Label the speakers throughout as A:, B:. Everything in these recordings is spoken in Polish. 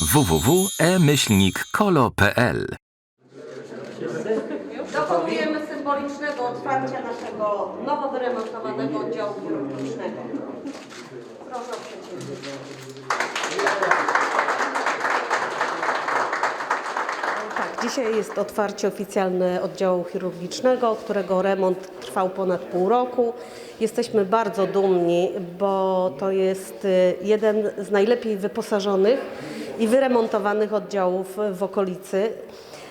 A: www.e-kolo.pl
B: Dokonujemy symbolicznego otwarcia naszego nowo wyremontowanego oddziału chirurgicznego. Proszę o. Tak, dzisiaj jest otwarcie oficjalne oddziału chirurgicznego, którego remont trwał ponad pół roku. Jesteśmy bardzo dumni, bo to jest y, jeden z najlepiej wyposażonych i wyremontowanych oddziałów w okolicy.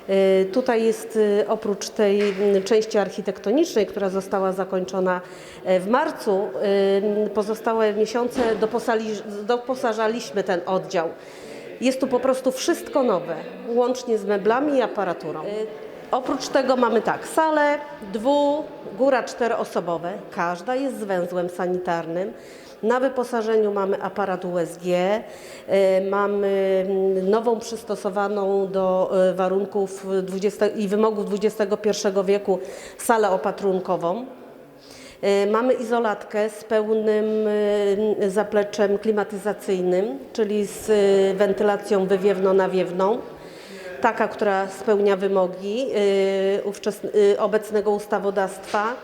B: Y, Tutaj jest y, oprócz tej mm, części architektonicznej, która została zakończona e, w marcu, y, pozostałe miesiące doposażaliśmy ten oddział. Jest tu po prostu wszystko nowe, łącznie z meblami i aparaturą. Oprócz tego mamy tak, salę dwu, góra czteroosobowe, każda jest z węzłem sanitarnym. Na wyposażeniu mamy aparat USG, y, mamy mm, nową przystosowaną do y, warunków 20 i wymogów XXI wieku salę opatrunkową. Y, Mamy izolatkę z pełnym zapleczem klimatyzacyjnym, czyli z wentylacją wywiewno-nawiewną. Taka, która spełnia wymogi y, y, obecnego ustawodawstwa.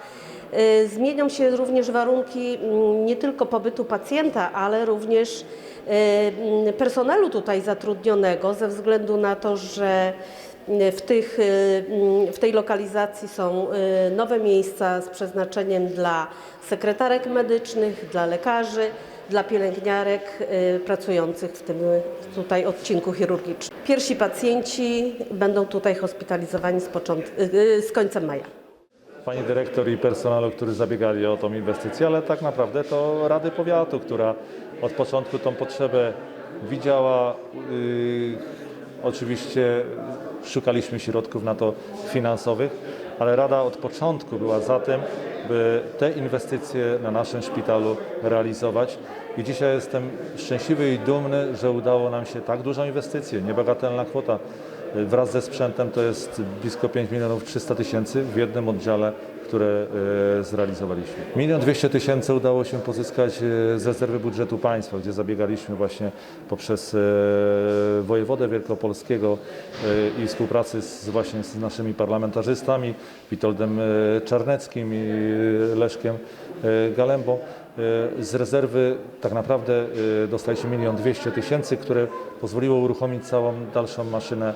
B: Y, Zmienią się również warunki mm, nie tylko pobytu pacjenta, ale również mm, personelu tutaj zatrudnionego, ze względu na to, że w, tych, y, mm, w tej lokalizacji są y, nowe miejsca z przeznaczeniem dla sekretarek medycznych, dla lekarzy, dla pielęgniarek y, pracujących w tym tutaj odcinku chirurgicznym. Pierwsi pacjenci będą tutaj hospitalizowani z, y, y, z końcem maja.
C: Pani dyrektor i personelu, którzy zabiegali o tą inwestycję, ale tak naprawdę to Rady Powiatu, która od początku tą potrzebę widziała. Yy, oczywiście szukaliśmy środków na to finansowych, ale Rada od początku była za tym, by te inwestycje na naszym szpitalu realizować. I dzisiaj jestem szczęśliwy i dumny, że udało nam się tak dużą inwestycję, niebagatelna kwota, Wraz ze sprzętem to jest blisko 5 milionów 300 tysięcy w jednym oddziale, które e, zrealizowaliśmy. Milion 200 tysięcy udało się pozyskać e, z rezerwy budżetu państwa, gdzie zabiegaliśmy właśnie poprzez e, wojewodę wielkopolskiego i współpracy z, właśnie z naszymi parlamentarzystami, Witoldem Czarneckim i Leszkiem Galembą. E, Z rezerwy tak naprawdę e, dostaliśmy milion dwieście tysięcy, które pozwoliło uruchomić całą dalszą maszynę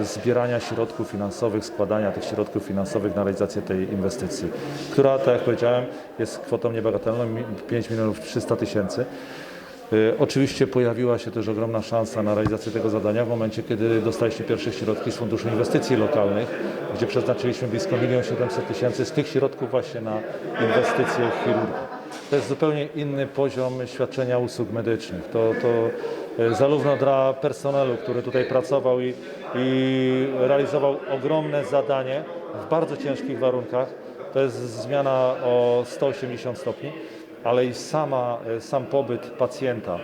C: e, zbierania środków finansowych, składania tych środków finansowych na realizację tej inwestycji, która, tak jak powiedziałem, jest kwotą niebagatelną, mi- 5 milionów 300 tysięcy. E, Oczywiście pojawiła się też ogromna szansa na realizację tego zadania w momencie, kiedy dostaliśmy pierwsze środki z Funduszu Inwestycji Lokalnych, gdzie przeznaczyliśmy blisko 1 700 tysięcy z tych środków właśnie na inwestycje w chirurgii. To jest zupełnie inny poziom świadczenia usług medycznych. To, to e, zarówno dla personelu, który tutaj pracował i, i realizował ogromne zadanie w bardzo ciężkich warunkach, to jest zmiana o 180 stopni, ale i sama, e, sam pobyt pacjenta,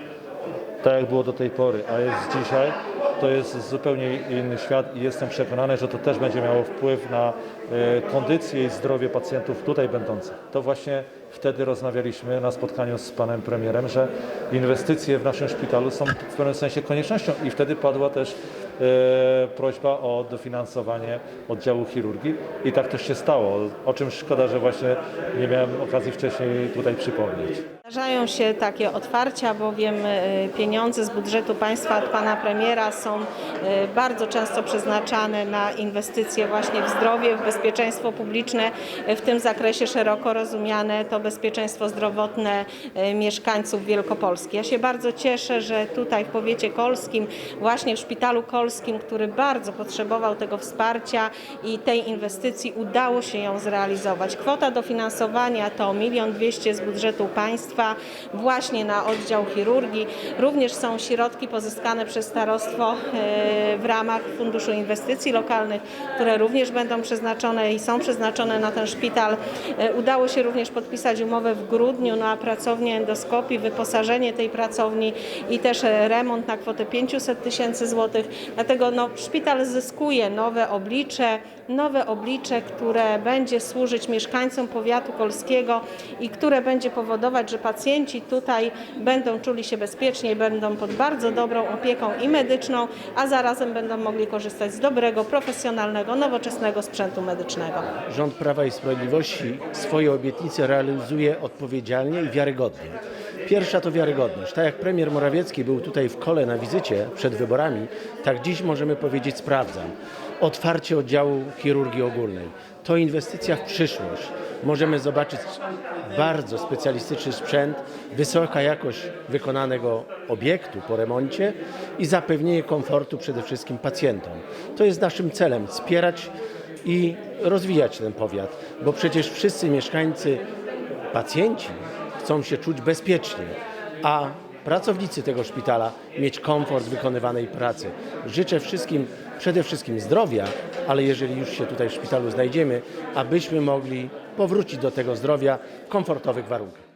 C: tak jak było do tej pory, a jest dzisiaj, to jest zupełnie inny świat i jestem przekonany, że to też będzie miało wpływ na e, kondycję i zdrowie pacjentów tutaj będących. To właśnie wtedy rozmawialiśmy na spotkaniu z panem premierem, że inwestycje w naszym szpitalu są w pewnym sensie koniecznością i wtedy padła też e, prośba o dofinansowanie oddziału chirurgii i tak też się stało, o czym szkoda, że właśnie nie miałem okazji wcześniej tutaj przypomnieć.
D: Zdarzają się takie otwarcia, bowiem e, pieniądze z budżetu państwa od pana premiera są e, bardzo często przeznaczane na inwestycje właśnie w zdrowie, w bezpieczeństwo publiczne, e, w tym zakresie szeroko rozumiane to bezpieczeństwo zdrowotne e, mieszkańców Wielkopolski. Ja się bardzo cieszę, że tutaj w powiecie kolskim, właśnie w szpitalu kolskim, który bardzo potrzebował tego wsparcia i tej inwestycji, udało się ją zrealizować. Kwota dofinansowania to 1 200 z budżetu państwa właśnie na oddział chirurgii. Również są środki pozyskane przez starostwo e, w ramach Funduszu Inwestycji Lokalnych, które również będą przeznaczone i są przeznaczone na ten szpital. E, Udało się również podpisać umowę w grudniu na pracownię endoskopii, wyposażenie tej pracowni i też remont na kwotę 500 tysięcy złotych. Dlatego no, szpital zyskuje nowe oblicze, nowe oblicze, które będzie służyć mieszkańcom powiatu kolskiego i które będzie powodować, że pacjenci tutaj będą czuli się bezpiecznie, będą pod bardzo dobrą opieką i medyczną, a zarazem będą mogli korzystać z dobrego, profesjonalnego, nowoczesnego sprzętu medycznego.
E: Rząd Prawa i Sprawiedliwości swoje obietnice realizuje odpowiedzialnie i wiarygodnie. Pierwsza to wiarygodność. Tak jak premier Morawiecki był tutaj w kole na wizycie przed wyborami, tak dziś możemy powiedzieć sprawdzam. Otwarcie oddziału chirurgii ogólnej to inwestycja w przyszłość. Możemy zobaczyć bardzo specjalistyczny sprzęt, wysoka jakość wykonanego obiektu po remoncie i zapewnienie komfortu przede wszystkim pacjentom. To jest naszym celem wspierać i rozwijać ten powiat, bo przecież wszyscy mieszkańcy, pacjenci chcą się czuć bezpiecznie, a pracownicy tego szpitala mieć komfort wykonywanej pracy. Życzę wszystkim przede wszystkim zdrowia, ale jeżeli już się tutaj w szpitalu znajdziemy, abyśmy mogli powrócić do tego zdrowia w komfortowych warunkach.